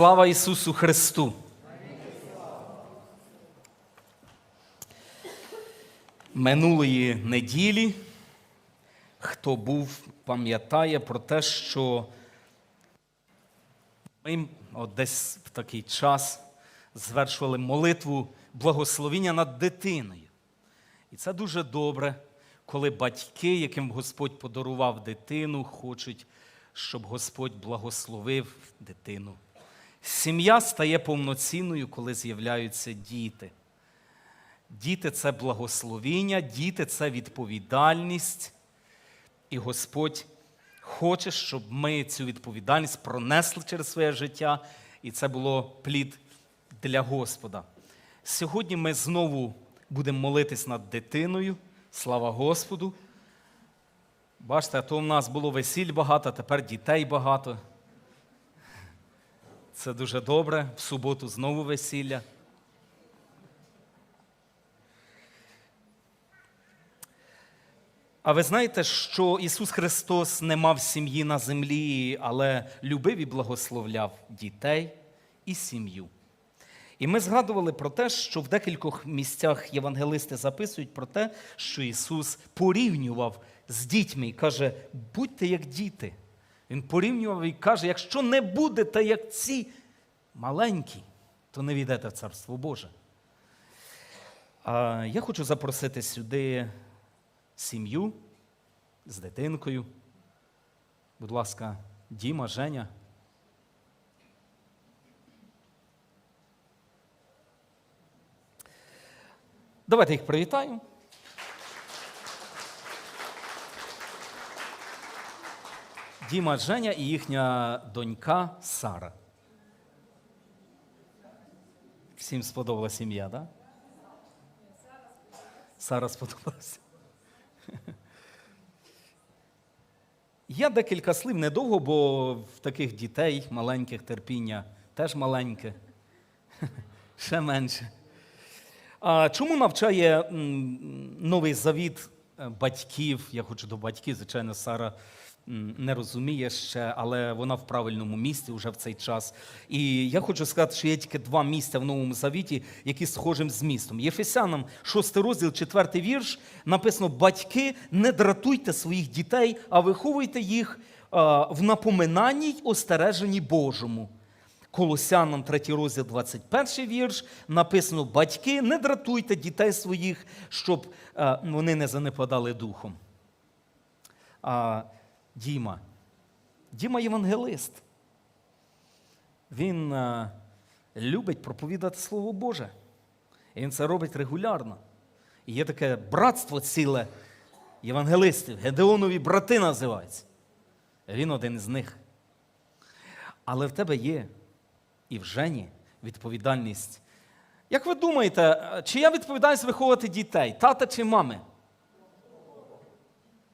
Слава Ісусу Христу! Минулої неділі, хто був, пам'ятає про те, що ми от десь в такий час звершували молитву благословіння над дитиною. І це дуже добре, коли батьки, яким Господь подарував дитину, хочуть, щоб Господь благословив дитину. Сім'я стає повноцінною, коли з'являються діти. Діти це благословіння, діти це відповідальність. І Господь хоче, щоб ми цю відповідальність пронесли через своє життя, і це було плід для Господа. Сьогодні ми знову будемо молитись над дитиною. Слава Господу. Бачите, а то в нас було весіль багато, тепер дітей багато. Це дуже добре. В суботу знову весілля. А ви знаєте, що Ісус Христос не мав сім'ї на землі, але любив і благословляв дітей і сім'ю. І ми згадували про те, що в декількох місцях євангелисти записують про те, що Ісус порівнював з дітьми і каже: будьте як діти. Він порівнював і каже: якщо не будете як ці маленькі, то не війдете в Царство Боже. А я хочу запросити сюди сім'ю з дитинкою. Будь ласка, Діма, Женя. Давайте їх привітаємо. Діма, Женя і їхня донька Сара. Всім сподобалася сім'я, так? Да? Сара сподобалася. Я декілька слів недовго, бо в таких дітей маленьких терпіння теж маленьке, ще менше. А чому навчає новий завіт е, батьків? Я хочу до батьків, звичайно, Сара не розуміє ще, але вона в правильному місці вже в цей час. І я хочу сказати, що є тільки два місця в новому завіті, які схожим з містом. Єфесянам, 6 розділ, 4 вірш, написано: батьки, не дратуйте своїх дітей, а виховуйте їх в напоминанні й остереженні Божому. Колосянам 3 розділ 21 вірш написано: батьки, не дратуйте дітей своїх, щоб е, вони не занепадали духом. А Діма. Діма євангелист. Він е, любить проповідати Слово Боже. І він це робить регулярно. І є таке братство ціле євангелистів, Гедеонові брати називаються. Він один із них. Але в тебе є і в Жені відповідальність. Як ви думаєте, чия відповідальність виховувати дітей? Тата чи мами?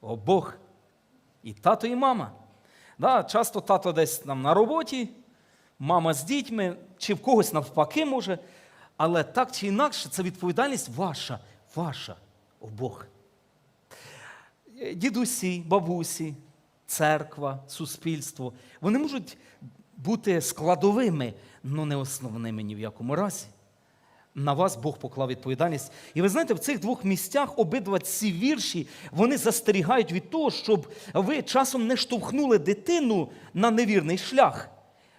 Обох. І тато, і мама. Да, часто тато десь там на роботі, мама з дітьми, чи в когось навпаки може. Але так чи інакше, це відповідальність ваша, ваша обох. Дідусі, бабусі, церква, суспільство, вони можуть бути складовими, але не основними ні в якому разі. На вас Бог поклав відповідальність. І ви знаєте, в цих двох місцях обидва ці вірші вони застерігають від того, щоб ви часом не штовхнули дитину на невірний шлях,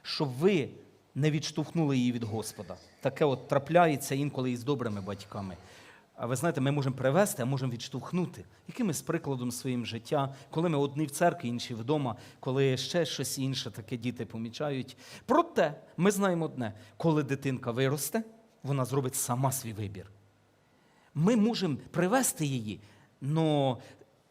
щоб ви не відштовхнули її від Господа. Таке от трапляється інколи із добрими батьками. А ви знаєте, ми можемо привести, а можемо відштовхнути. Якимось прикладом своїм життя, коли ми одні в церкві, інші вдома, коли ще щось інше таке діти помічають. Проте ми знаємо одне: коли дитинка виросте, вона зробить сама свій вибір. Ми можемо привести її, але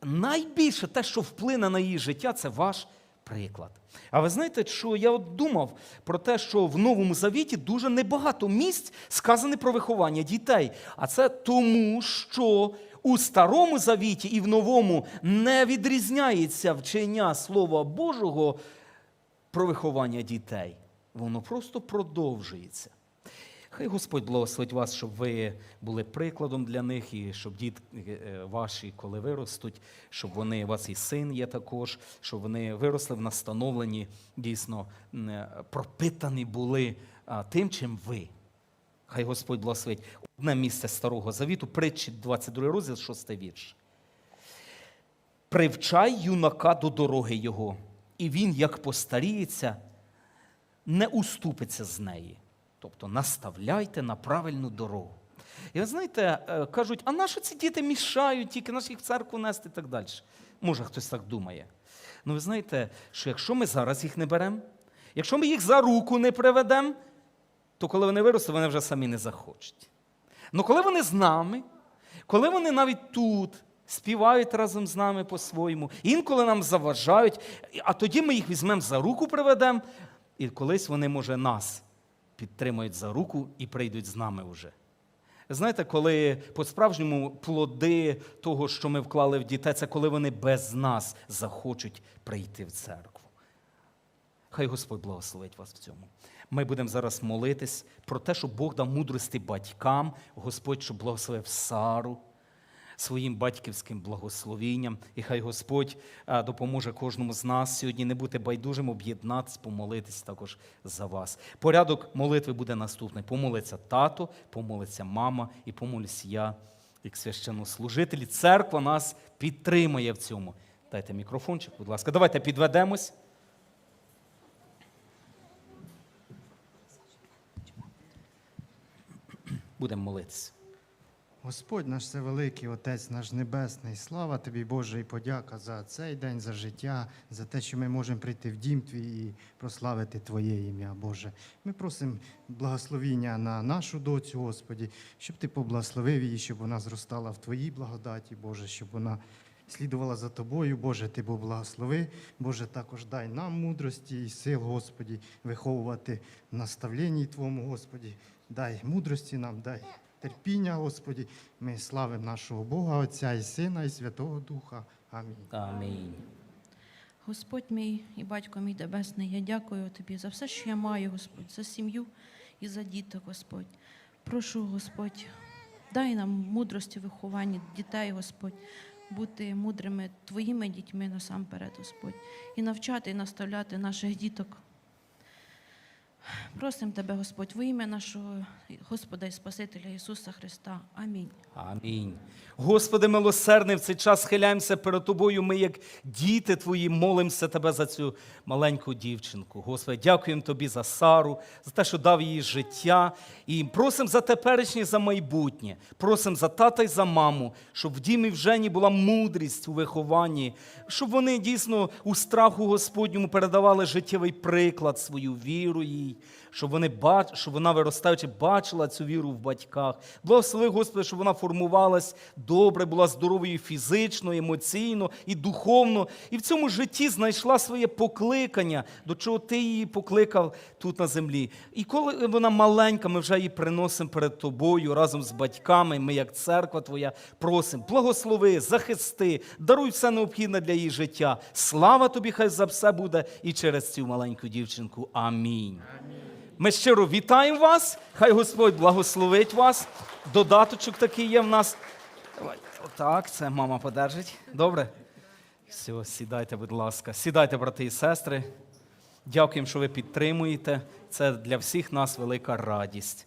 найбільше те, що вплине на її життя, це ваш приклад. А ви знаєте, що я от думав про те, що в Новому Завіті дуже небагато місць сказане про виховання дітей. А це тому, що у Старому Завіті і в Новому не відрізняється вчення Слова Божого про виховання дітей. Воно просто продовжується. Хай Господь благословить вас, щоб ви були прикладом для них, і щоб дітки е, ваші, коли виростуть, щоб вони, у вас і син є також, щоб вони виросли в настановленні, дійсно е, пропитані були тим, чим ви. Хай Господь благословить. Одне місце Старого Завіту, притчі 22 розділ, 6 вірш. Привчай юнака до дороги його, і він, як постаріється, не уступиться з неї. Тобто наставляйте на правильну дорогу. І ви знаєте, е, кажуть, а нащо ці діти мішають, тільки наш їх в церкву нести і так далі. Може, хтось так думає. Ну, ви знаєте, що якщо ми зараз їх не беремо, якщо ми їх за руку не приведемо, то коли вони виростуть, вони вже самі не захочуть. Ну коли вони з нами, коли вони навіть тут співають разом з нами по-своєму, інколи нам заважають, а тоді ми їх візьмемо за руку, приведемо, і колись вони, може, нас підтримують за руку і прийдуть з нами уже. Знаєте, коли по-справжньому плоди того, що ми вклали в дітей, це коли вони без нас захочуть прийти в церкву. Хай Господь благословить вас в цьому. Ми будемо зараз молитись про те, щоб Бог дав мудрості батькам, Господь, щоб благословив Сару своїм батьківським благословінням. І хай Господь допоможе кожному з нас сьогодні не бути байдужим, об'єднатися, помолитись також за вас. Порядок молитви буде наступний: помолиться тато, помолиться мама і помолюсь я, як священнослужитель. Церква нас підтримує в цьому. Дайте мікрофончик, будь ласка. Давайте підведемось. Будемо молитися. Господь наш всевеликий, Отець наш Небесний, слава тобі, Боже, і подяка за цей день, за життя, за те, що ми можемо прийти в дім твій і прославити Твоє ім'я, Боже. Ми просимо благословіння на нашу доцю, Господі, щоб ти поблагословив її, щоб вона зростала в Твоїй благодаті, Боже, щоб вона слідувала за тобою, Боже, ти був благослови. Боже, також дай нам мудрості і сил, Господі, виховувати в наставленні Твоєму, Господі. Дай мудрості нам, дай терпіння, Господі. Ми славимо нашого Бога, Отця і Сина, і Святого Духа. Амінь. Амінь. Господь мій і батько мій небесний, я дякую тобі за все, що я маю, Господь, за сім'ю і за діток, Господь. Прошу, Господь, дай нам мудрості в вихованні дітей, Господь, бути мудрими твоїми дітьми насамперед, Господь, і навчати і наставляти наших діток. Просимо тебе, Господь, во ім'я нашого Господа і Спасителя Ісуса Христа. Амінь. Амінь. Господи, милосердний, в цей час схиляємося перед Тобою. Ми, як діти Твої, молимося Тебе за цю маленьку дівчинку. Господи, дякуємо Тобі за Сару, за те, що дав їй життя. І просимо за теперішнє, за майбутнє. Просимо за тата і за маму, щоб в дімі в жені була мудрість у вихованні, щоб вони дійсно у страху Господньому передавали життєвий приклад, свою віру їй, щоб, вони бач... щоб вона, виростаючи, бачила цю віру в батьках. Благослови, Господи, щоб вона формувалась добре, була здоровою фізично, емоційно і духовно, і в цьому житті знайшла своє покликання, до чого ти її покликав тут на землі. І коли вона маленька, ми вже її приносимо перед тобою разом з батьками. Ми, як церква Твоя, просимо, благослови, захисти, даруй все необхідне для її життя. Слава тобі, хай за все буде і через цю маленьку дівчинку. Амінь. Ми щиро вітаємо вас. Хай Господь благословить вас. Додаточок такий є в нас. Отак, це мама подержить. Добре? Все, сідайте, будь ласка. Сідайте, брати і сестри. Дякуємо, що ви підтримуєте. Це для всіх нас велика радість.